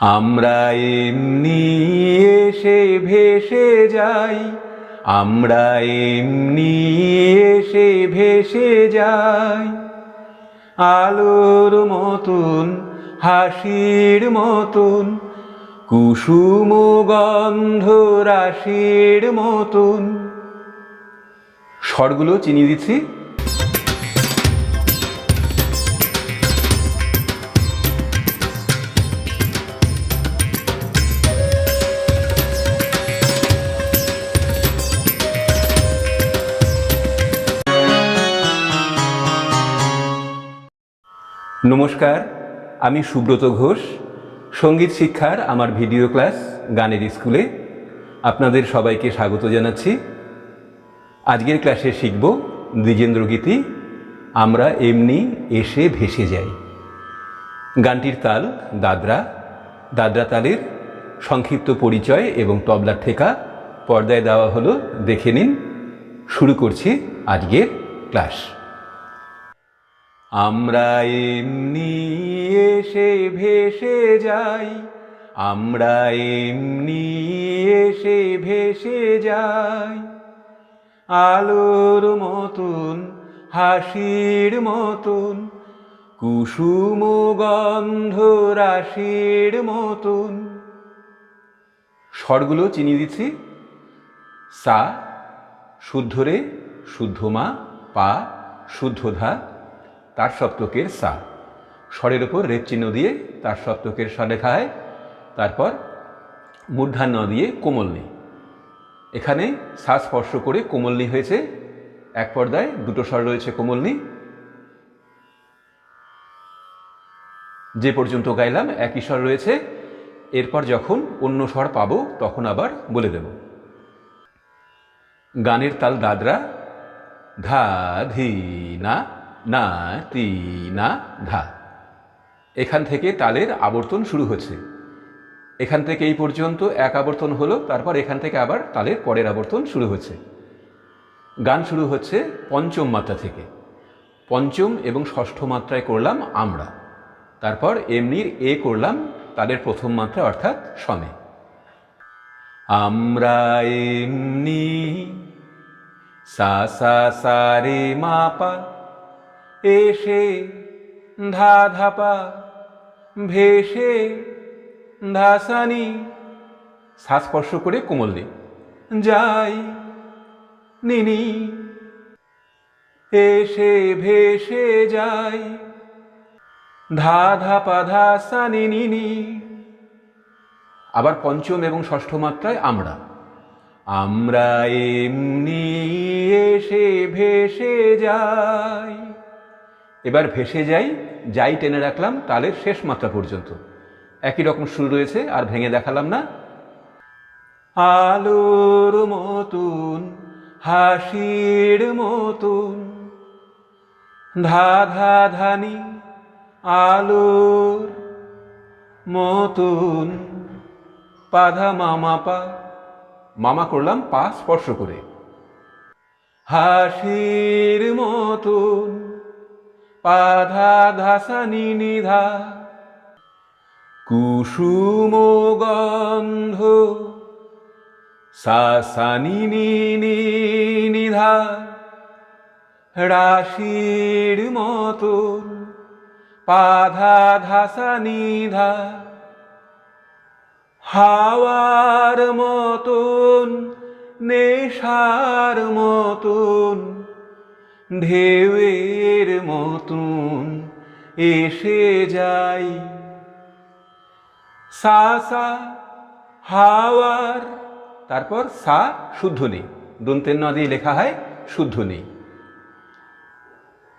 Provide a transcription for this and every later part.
আমরা এমনি এসে ভেসে যাই, আমরা এমনি এসে ভেসে যাই। আলোর মতন, হাসির মতন, কুসুম গন্ধ রাশির মতন। স্বরগুলো চিনিয়ে দিচ্ছি। নমস্কার, আমি সুব্রত ঘোষ, সংগীত শিক্ষার আমার ভিডিও ক্লাস গানের স্কুলে আপনাদের সবাইকে স্বাগত জানাচ্ছি। আজকের ক্লাসে শিখব দ্বিজেন্দ্র গীতি আমরা এমনি এসে ভেসে যাই। গানটির তাল দাদরা দাদরা তালের সংক্ষিপ্ত পরিচয় এবং তবলার ঠেকা পর্দায় দেওয়া হলো, দেখে নিন। শুরু করছি আজকের ক্লাস। আমরা এমনি এসে ভেসে যাই, আমরা এমনি এসে ভেসে যাই। আলোর মতন, হাসির মতন, কুসুম গন্ধ রাশির মতন। স্বরগুলো চিনিয়ে দিচ্ছি। সা, শুদ্ধ রে, শুদ্ধ মা, পা, শুদ্ধ ধা। তার সপ্তকের সা স্বরের ওপর রেপ চিহ্ন দিয়ে তার সপ্তকের স্বর লেখা হয় তারপর মূর্ধান্য দিয়ে কোমলনি। এখানে সা স্পর্শ করে কোমলনি হয়েছে। এক পর্দায় দুটো স্বর রয়েছে কোমলনি। যে পর্যন্ত গাইলাম, একই স্বর রয়েছে। এরপর যখন অন্য স্বর পাবো, তখন আবার বলে দেব। গানের তাল দাদরা, ধা, ধি, না না, তি, না ধা এখান থেকে তালের আবর্তন শুরু হচ্ছে। এখান থেকে এই পর্যন্ত এক আবর্তন হলো, তারপর এখান থেকে আবার তালের পরের আবর্তন শুরু হচ্ছে। গান শুরু হচ্ছে পঞ্চম মাত্রা থেকে। পঞ্চম এবং ষষ্ঠ মাত্রায় করলাম আমরা। তারপর এমনির এ করলাম তালের প্রথম মাত্রা, অর্থাৎ সনে আমরা এমনি সা সা সা, রে, মা, পা এসে ধা ধাপা ভেসে ধাসানি। শ্বাসস্পর্শ করে কোমল দি যাই নিনি। এসে ভেসে যাই। ধা ধাপা ধাসানি নিনি। আবার পঞ্চম এবং ষষ্ঠ মাত্রায় আমরা। আমরা এমনি এসে ভেসে যাই। এবার ভেসে যাই যাই টেনে রাখলাম তালের শেষ মাত্রা পর্যন্ত। একই রকম সুর রয়েছে, আর ভেঙে দেখালাম না। আলোর মতন, হাসির মতন ধা ধা ধানি আলোর মতন। পাধা মামা পা। মামা করলাম পা স্পর্শ করে। হাসির মতন পাধা ধাসানি নিধা কুসুম গন্ধ সাসানি নিধা রাশির মতন পাধা ধাসা নিধা হাওয়ার মতন, নেশার মতন ঢেউয়ের মতন এসে যাই। সা সা, হাওয়ার, তারপর সা, শুদ্ধ নেই দন্তের ন দিয়ে লেখা হয় শুদ্ধ নেই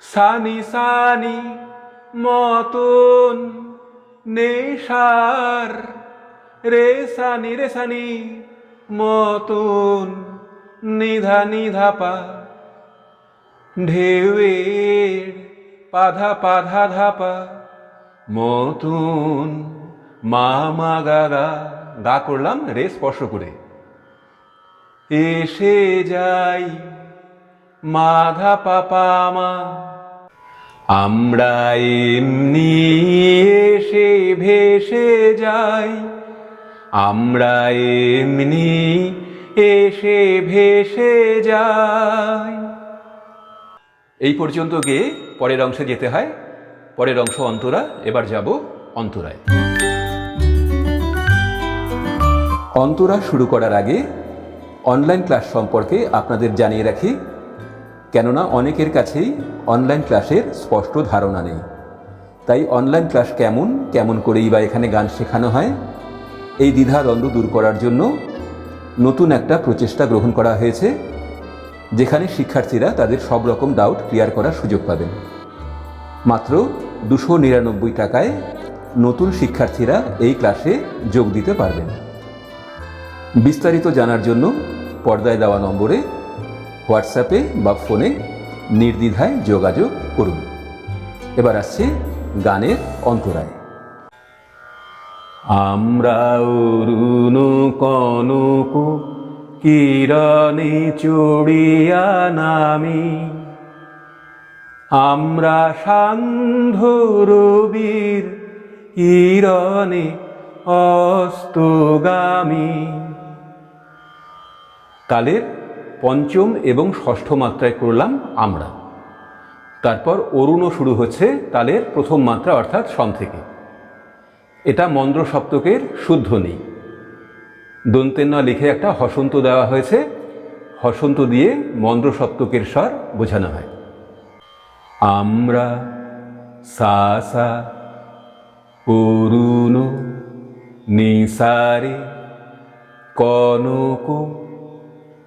সানি সানি, মতন নেশার, রে সানি রে সানি, মতন নিধা নিধা পা ঢেউয়ের পাধা পাধা ধাপা, মতন মামা গাগা গা করলাম রে স্পর্শ করে। এসে যাই মাধা পাপা মা। আমরা এমনি এসে ভেসে যাই, আমরা এমনি এসে ভেসে যাই। এই পর্যন্ত গিয়ে পরের অংশে যেতে হয়। পরের অংশ অন্তরা, এবার যাব অন্তরায়। অন্তরা শুরু করার আগে অনলাইন ক্লাস সম্পর্কে আপনাদের জানিয়ে রাখি, কেননা অনেকের কাছেই অনলাইন ক্লাসের স্পষ্ট ধারণা নেই। তাই অনলাইন ক্লাস কেমন কেমন করেই বা এখানে গান শেখানো হয়, এই দ্বিধা দ্বন্দ্ব দূর করার জন্য নতুন একটা প্রচেষ্টা গ্রহণ করা হয়েছে। যেখানে শিক্ষার্থীরা তাদের সব রকম ডাউট ক্লিয়ার করার সুযোগ পাবেন। মাত্র দুশো নিরানব্বই টাকায় নতুন শিক্ষার্থীরা এই ক্লাসে যোগ দিতে পারবেন। বিস্তারিত জানার জন্য পর্দায় দেওয়া নম্বরে হোয়াটসঅ্যাপে বা ফোনে নির্দ্বিধায় যোগাযোগ করুন। এবার আসছে গানের অন্তরায়। আমরা অরুণ কিরণে চড়িয়া নামি। আমরা সান্ধ্য রবির কিরণে অস্তগামী। তালের পঞ্চম এবং ষষ্ঠ মাত্রায় করলাম আমরা। তারপর অরুণও শুরু হচ্ছে তালের প্রথম মাত্রা অর্থাৎ সন থেকে। এটা মন্দ্র সপ্তকের শুদ্ধ নেই। দন্তেন্য লিখে একটা হসন্ত দেওয়া হয়েছে। হসন্ত দিয়ে মন্দ্র সপ্তকের স্বর বোঝানো হয়। আমরা সা সা অরুণ নিসারে কনক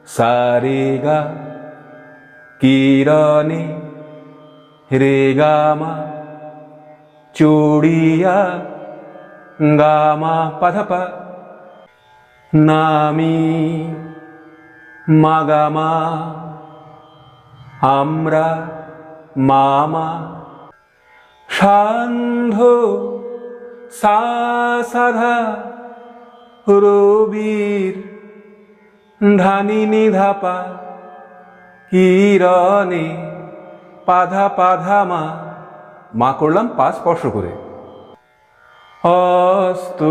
সারেগা কিরণে রেগামা চড়িয়া গামা পাধাপা নামি মাগামা, আমরা মামা। সান্ধ্য সা সাধা রবির ধানিনি ধাপা কিরণে পাধা পাধা মা। মা করলাম পা স্পর্শ করে। হস্ত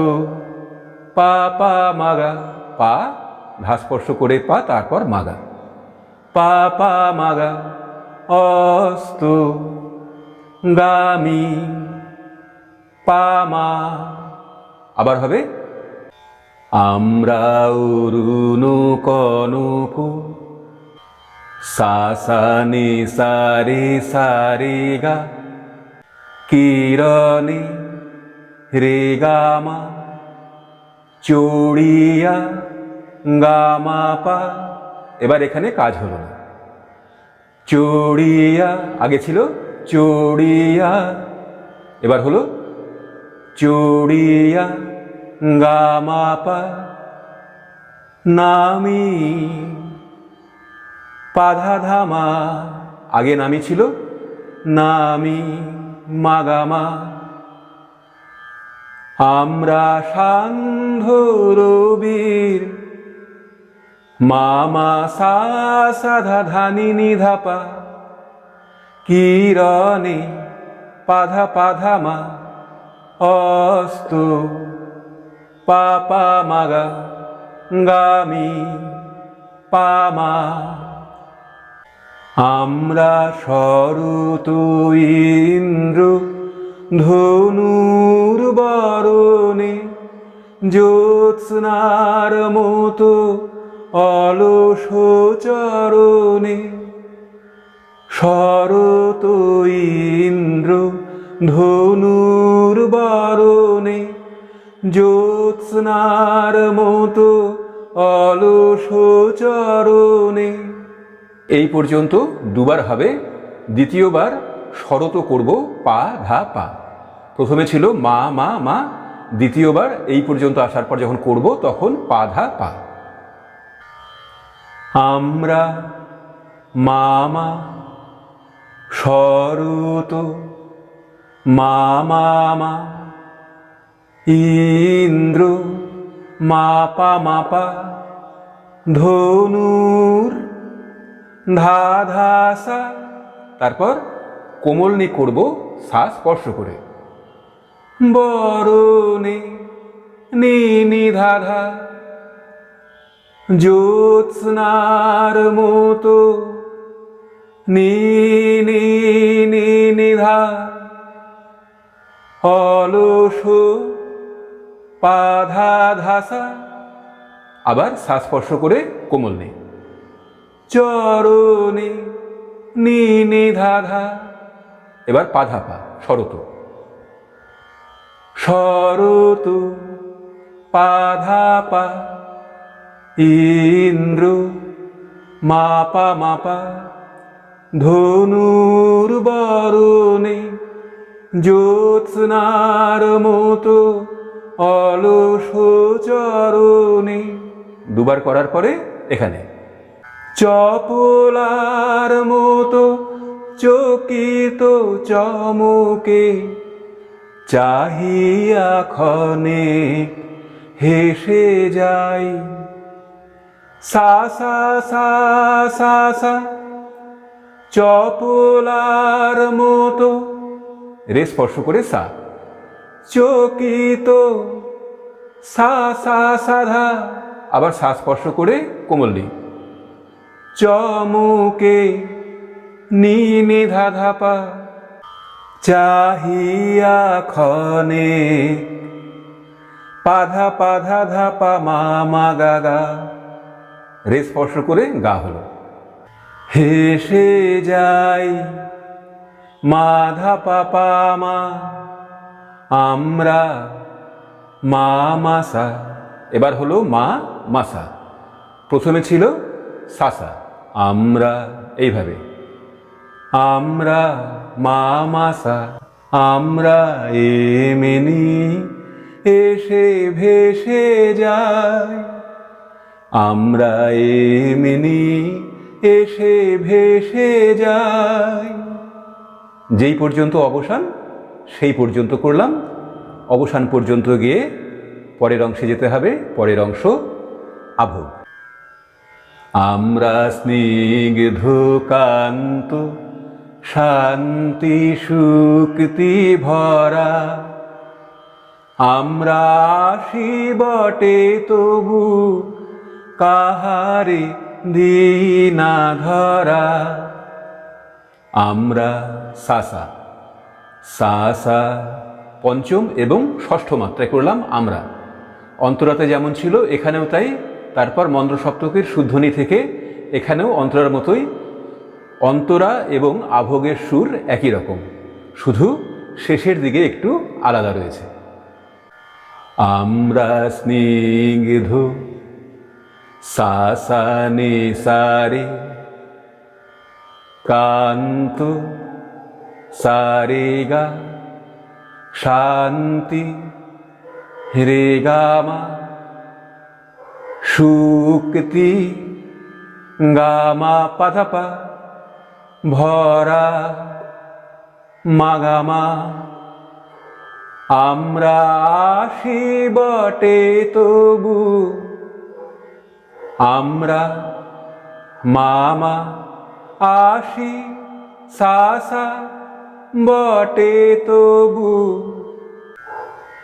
পা পা, মাগা। পা ধা স্পর্শ করে পা, তারপর মাগা। পা পা, মাগা। অস্ত, গামি। পামা আবার হবে, আমরা অরুণ কনক। সা সা, নি সারে সারে গা। কিরণে রে গামা চড়িয়া গামা পা এবার এখানে কাজ হলো না। চড়িয়া, আগে ছিল চড়িয়া, এবার হলো চড়িয়া গামাপা নামি পাধা ধামা। আগে নামি ছিল নামি মাগামা। আমরা সান্ধ্য রবির মামা সা সাধা ধানি নিধাপা কিরণে পাধা পাধা মা। অস্ত পাপা মাগা গামি পামা আমরা শরত ইন্দ্র ধনুর বরণে জ্যোৎস্নার মতো অলস চরণে শরত ইন্দ্র ধনুর বরণে জ্যোৎস্নার মতো অলস চরণে। এই পর্যন্ত দুবার হবে, দ্বিতীয়বার শরত করব পা ধা পা। প্রথমে ছিল মা মা মা দ্বিতীয়বার এই পর্যন্ত আসার পর যখন করব, তখন পা ধা পা। আমরা মামা শরত মামা ইন্দ্র মাপা মাপা ধনুর ধা ধা সা তারপর কোমলনি করব, সা স্পর্শ করে। বরণে নি নি ধা ধা জ্যোৎস্নার মতো নিধা অলস পাধা ধাসা আবার শ্বাস স্পর্শ করে কোমল নেই। চরণে নি নি ধা ধা এবার পাধা পা শরত। শরত পাধা পা ইন্দ্র মাপা মাপা ধনুর বরণে জ্যোৎস্নার মতো অলস চরণে। দুবার করার পরে এখানে। চপলার মতো চকিত চমকে চাহিয়া ক্ষণে হেসে যাই। সা সা সা সা সা, চপলার মতো। রে স্পর্শ করে সা। চকিত। সা সা সাধা আবার সা স্পর্শ করে কোমল্লি চমুকে নি নি ধা ধাপা চাহিয়া ক্ষণে পাধা পাধা, ধাপা, মা মা, গা গা। রে স্পর্শ করে গা হলো। হেসে যাই মাধা পাপা মা। আমরা মা, মাসা। এবার হলো মা, মাসা। প্রথমে ছিল সাসা। আমরা, এইভাবে। আমরা মা মাসা, আমরা এমনি এসে ভেসে যাই। আমরা এমনি এসে ভেসে যাই। যেই পর্যন্ত অবসান, সেই পর্যন্ত করলাম। অবসান পর্যন্ত গিয়ে পরের অংশে যেতে হবে। পরের অংশ আভোগ আমরা স্নিগ্ধ কান্ত শান্তি, সুক্তি ভরা। আমরা আসি বটে তবু কাহারে দিনা ধরা আমরা সাসা সাসা পঞ্চম এবং ষষ্ঠ মাত্রায় করলাম আমরা। অন্তরাতে যেমন ছিল, এখানেও তাই। তারপর মন্দ্র সপ্তকের শুদ্ধনি থেকে এখানেও অন্তরার মতোই অন্তরা এবং আভোগের সুর একই রকম। শুধু শেষের দিকে একটু আলাদা রয়েছে। আমরা স্নিগ্ধ, সাসানে সারে কান্ত সারেগা, শান্তি, হ্রেগামা, সুক্তি, গামা পাধাপা ভরা মাগামা। আমরা আসি বটে তবু। আমরা মামা আসি, সাসা বটে তবু।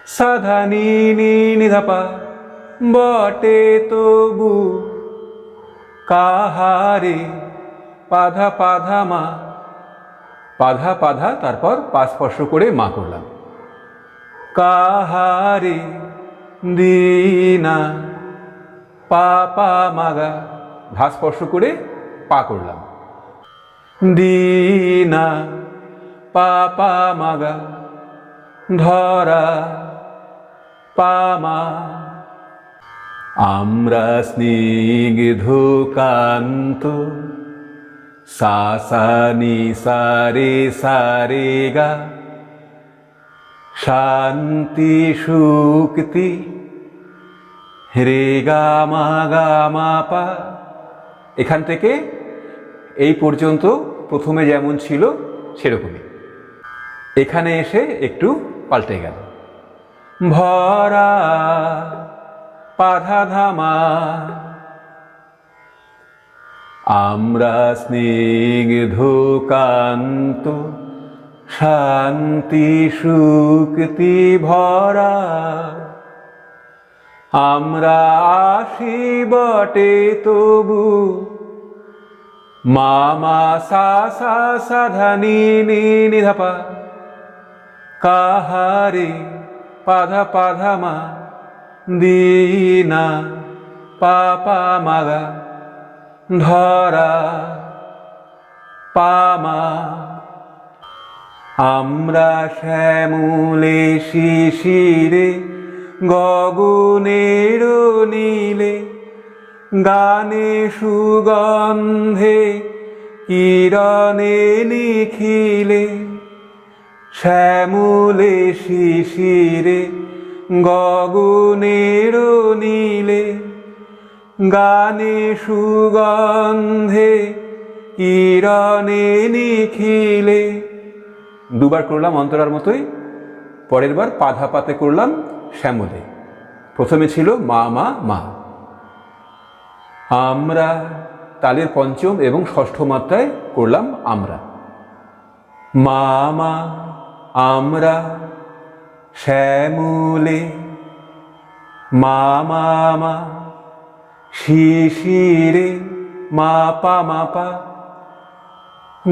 সাধানি নিধাপা বটে তবু। কাহারে পাধা পাধা মা। পাধা পাধা, তারপর পা স্পর্শ করে মা করলাম। কাহারে দিনা পা পা মাগা ধা স্পর্শ করে পা করলাম। দিনা পা পা মাগা, ধরা পামা আমরা স্নিগ্ধ কান্ত সাসানি সারে সারে গা। শান্তি সুক্তি রে, গা, মা গা, মা, পা। এখান থেকে এই পর্যন্ত প্রথমে যেমন ছিল, সেরকমই। এখানে এসে একটু পাল্টে গেল। ভরা পাধা ধামা আমরা স্নিগ্ধ কান্ত, শান্তি সুক্তি ভরা। আমরা আসি বটে তবু, মামা সা সা সাধানি নিধাপা কাহারে পাধা পাধা মা দিনা পাপা মাগা ধরা পামা। আমরা শ্যামলে শিশিরে, গগনের নীলে, গানে সুগন্ধে, কিরণে নিখিলে। শ্যামলে শিশিরে, গগনের নীলে গানে সুগন্ধে কিরণে নিখিলে। দুবার করলাম অন্তরার মতোই, পরের বার পাধা পাতে করলাম শ্যামলে। প্রথমে ছিল মা মা মা। আমরা তালের পঞ্চম এবং ষষ্ঠ মাত্রায় করলাম আমরা। মা মা আমরা শ্যামলে। মা মা মা শিশিরে মাপা মাপা,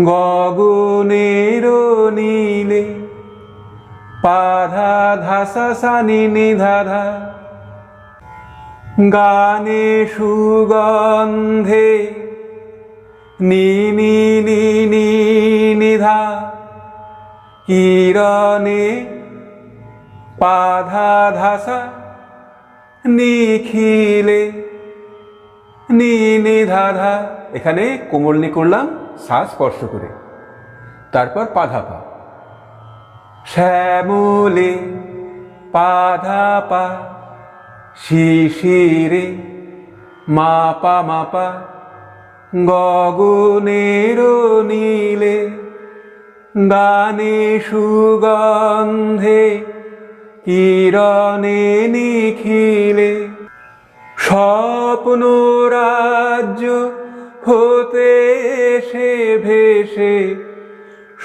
গগনের নীলে পাধা ধাসা সানি নিধাধা। গানে সুগন্ধে নি নি নি নি নিধা, কিরণে পাধা ধাসা নিখিলে নি নিধাধা এখানে কোমল কোমলনি করলাম সা স্পর্শ করে। তারপর পাধা পা। শ্যামলে পাধা পা। শিশিরে মাপা মাপা গগনের নীলে গানে সুগন্ধে কিরণে নিখিলে স্বপ্ন রাজ্য হতে সে ভেসে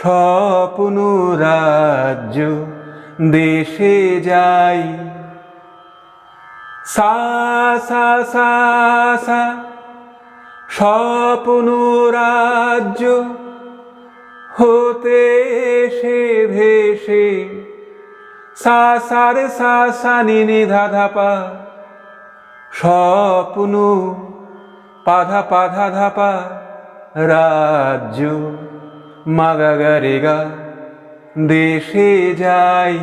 স্বপ্ন রাজ্য দেশে যাই। সা সা সা সা স্বপ্ন রাজ্য হতে সে ভেসে, সা সারে সা সা, নি নি, ধা ধা, পা। স্বপ্ন পাধা পাধা ধাপা রাজ্য মাগা গা গা দেশে যাই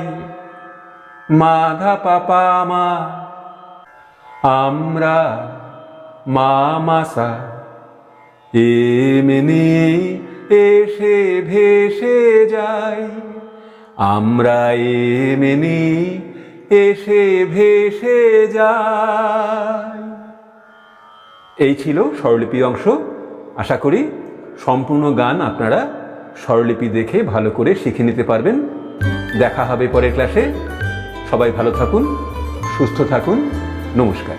মাধা পাপা মা আমরা মামাসা এমনি এসে ভেসে যাই, আমরা এমনি এসে ভেসে যায়। এই ছিল স্বরলিপি অংশ। আশা করি সম্পূর্ণ গান আপনারা স্বরলিপি দেখে ভালো করে শিখে নিতে পারবেন। দেখা হবে পরের ক্লাসে। সবাই ভালো থাকুন, সুস্থ থাকুন। নমস্কার।